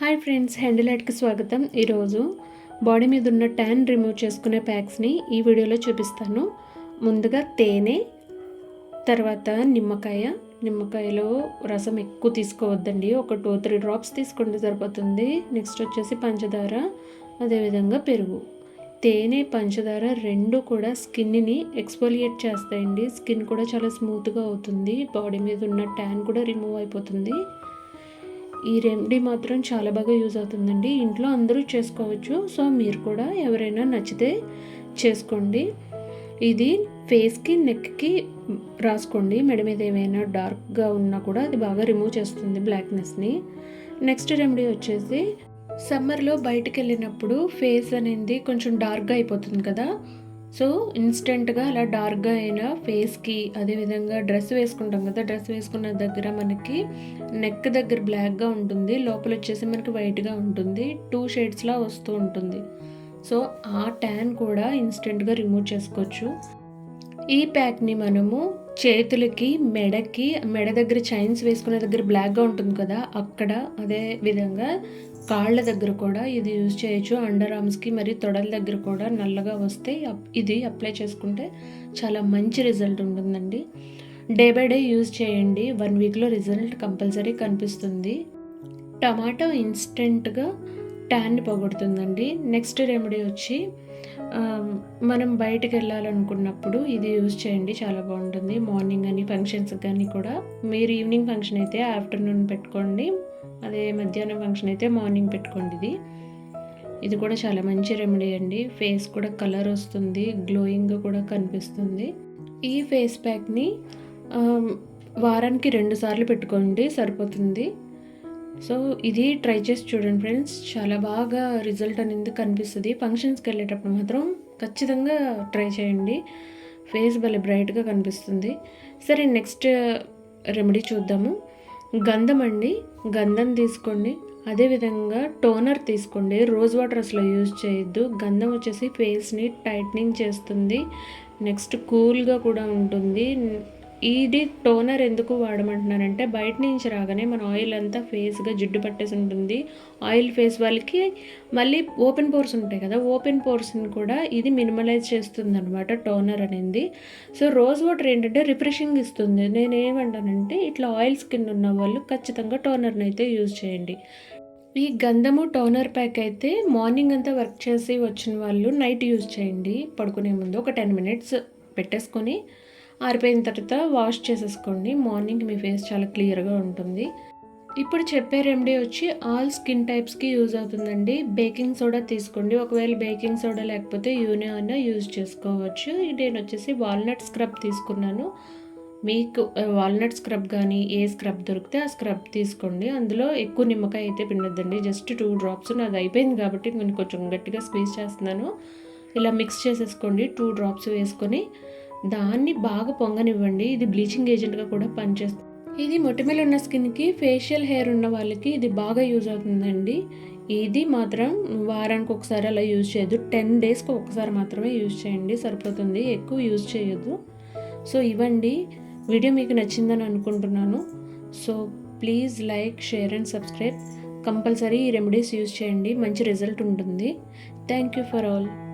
Hi friends హ్యాండిలైట్కి స్వాగతం. ఈరోజు body మీద ఉన్న ట్యాన్ రిమూవ్ చేసుకునే ప్యాక్స్ని ఈ వీడియోలో చూపిస్తాను. ముందుగా తేనె తర్వాత నిమ్మకాయ. నిమ్మకాయలో రసం ఎక్కువ తీసుకోవద్దండి. ఒక టూ త్రీ డ్రాప్స్ తీసుకుంటే సరిపోతుంది. నెక్స్ట్ వచ్చేసి పంచదార అదేవిధంగా పెరుగు. తేనె పంచదార రెండు కూడా స్కిన్ని ఎక్స్పోలియేట్ చేస్తాయండి. స్కిన్ కూడా చాలా స్మూత్గా అవుతుంది. బాడీ మీద ఉన్న ట్యాన్ కూడా రిమూవ్ అయిపోతుంది. ఈ రెమెడీ మాత్రం చాలా బాగా యూజ్ అవుతుందండి. ఇంట్లో అందరూ చేసుకోవచ్చు. సో మీరు కూడా ఎవరైనా నచ్చితే చేసుకోండి. ఇది ఫేస్కి నెక్కి రాసుకోండి. మెడ మీద ఏమైనా డార్క్గా ఉన్నా కూడా అది బాగా రిమూవ్ చేస్తుంది బ్లాక్నెస్ని నెక్స్ట్ రెమెడీ వచ్చేసి సమ్మర్లో బయటకు వెళ్ళినప్పుడు ఫేస్ అనేది కొంచెం డార్క్గా అయిపోతుంది కదా. సో ఇన్స్టెంట్గా అలా డార్క్గా అయిన ఫేస్కి అదేవిధంగా డ్రెస్ వేసుకుంటాం కదా డ్రెస్ వేసుకున్న దగ్గర మనకి నెక్ దగ్గర బ్లాక్గా ఉంటుంది లోపల వచ్చేసి మనకి వైట్గా ఉంటుంది టూ షేడ్స్లా వస్తూ ఉంటుంది. సో ఆ ట్యాన్ కూడా ఇన్స్టెంట్గా రిమూవ్ చేసుకోవచ్చు. ఈ ప్యాక్ని మనము చేతులకి మెడకి మెడ దగ్గర చైన్స్ వేసుకునే దగ్గర బ్లాక్గా ఉంటుంది కదా అక్కడ అదే విధంగా కాళ్ళ దగ్గర కూడా ఇది యూజ్ చేయొచ్చు. అండర్ ఆర్మ్స్కి మరి తొడల దగ్గర కూడా నల్లగా వస్తే అప్- ఇది అప్లై చేసుకుంటే చాలా మంచి రిజల్ట్ ఉంటుందండి. డే బై డే యూజ్ చేయండి. వన్ వీక్లో రిజల్ట్ కంపల్సరీ కనిపిస్తుంది. టమాటో ఇన్స్టెంట్గా ట్యాన్ని పోగొడుతుందండి. నెక్స్ట్ రెమెడీ వచ్చి మనం బయటకు వెళ్ళాలనుకున్నప్పుడు ఇది యూజ్ చేయండి చాలా బాగుంటుంది. మార్నింగ్ అని ఫంక్షన్స్ కానీ కూడా. మీరు ఈవినింగ్ ఫంక్షన్ అయితే ఆఫ్టర్నూన్ పెట్టుకోండి. అదే మధ్యాహ్నం ఫంక్షన్ అయితే మార్నింగ్ పెట్టుకోండి ఇది. ఇది కూడా చాలా మంచి రెమెడీ అండి. ఫేస్ కూడా కలర్ వస్తుంది గ్లోయింగ్గా కూడా కనిపిస్తుంది. ఈ ఫేస్ ప్యాక్ని వారానికి రెండు సార్లు పెట్టుకోండి సరిపోతుంది. సో ఇది ట్రై చేసి చూడండి ఫ్రెండ్స్. చాలా బాగా రిజల్ట్ అనేది కనిపిస్తుంది. ఫంక్షన్స్కి వెళ్ళేటప్పుడు మాత్రం ఖచ్చితంగా ట్రై చేయండి. ఫేస్ భలే బ్రైట్గా కనిపిస్తుంది. సరే నెక్స్ట్ రెమెడీ uh, చూద్దాము. గంధం అండి. గంధం తీసుకోండి. అదేవిధంగా టోనర్ తీసుకోండి. రోజ్ వాటర్ అసలు యూజ్ చేయొద్దు. గంధం వచ్చేసి ఫేస్ని టైట్నింగ్ చేస్తుంది. నెక్స్ట్ కూల్గా కూడా ఉంటుంది. ఇది టోనర్ ఎందుకు వాడమంటున్నానంటే బయట నుంచి రాగానే మన ఆయిల్ అంతా ఫేస్గా జిడ్డు పట్టేసి ఉంటుంది. ఆయిల్ ఫేస్ వాళ్ళకి మళ్ళీ ఓపెన్ పోర్స్ ఉంటాయి కదా ఓపెన్ పోర్స్ని కూడా ఇది మినిమలైజ్ చేస్తుంది అనమాట టోనర్ అనేది. సో రోజ్ వాటర్ ఏంటంటే రిఫ్రెషింగ్ ఇస్తుంది. నేను ఏమంటానంటే ఇట్లా ఆయిల్ స్కిన్ ఉన్న వాళ్ళు ఖచ్చితంగా టోనర్ని అయితే యూజ్ చేయండి. ఈ గంధము టోనర్ ప్యాక్ అయితే మార్నింగ్ అంతా వర్క్ చేసి వచ్చిన వాళ్ళు నైట్ యూజ్ చేయండి. పడుకునే ముందు ఒక టెన్ మినిట్స్ పెట్టేసుకొని ఆరిపోయిన తర్వాత వాష్ చేసేసుకోండి. మార్నింగ్ మీ ఫేస్ చాలా క్లియర్గా ఉంటుంది. ఇప్పుడు చెప్పే రెమెడీ వచ్చి ఆల్ స్కిన్ టైప్స్కి యూజ్ అవుతుందండి. బేకింగ్ సోడా తీసుకోండి. ఒకవేళ బేకింగ్ సోడా లేకపోతే యూనియో అయినా యూజ్ చేసుకోవచ్చు. నేను వచ్చేసి వాల్నట్ స్క్రబ్ తీసుకున్నాను. మీకు వాల్నట్ స్క్రబ్ కానీ ఏ స్క్రబ్ దొరికితే ఆ స్క్రబ్ తీసుకోండి. అందులో ఎక్కువ నిమ్మకాయ అయితే పిండొద్దండి. జస్ట్ టూ డ్రాప్స్ నాది అయిపోయింది కాబట్టి నేను కొంచెం గట్టిగా స్క్వీజ్ చేస్తున్నాను. ఇలా మిక్స్ చేసేసుకోండి. టూ డ్రాప్స్ వేసుకొని దాన్ని బాగా పొంగనివ్వండి. ఇది బ్లీచింగ్ ఏజెంట్గా కూడా పనిచేస్తుంది ఇది మొటిమలు ఉన్న స్కిన్కి ఫేషియల్ హెయిర్ ఉన్న వాళ్ళకి ఇది బాగా యూజ్ అవుతుందండి. ఇది మాత్రం వారానికి ఒకసారి అలా యూజ్ చేయొద్దు. టెన్ డేస్కి ఒకసారి మాత్రమే యూజ్ చేయండి. సరిపోతుంది. ఎక్కువ యూజ్ చేయొద్దు. సో ఇవ్వండి. వీడియో మీకు నచ్చిందని అనుకుంటున్నాను. So please like share and subscribe. Compulsory ఈ రెమెడీస్ యూజ్ చేయండి. మంచి రిజల్ట్ ఉంటుంది. Thank you for all.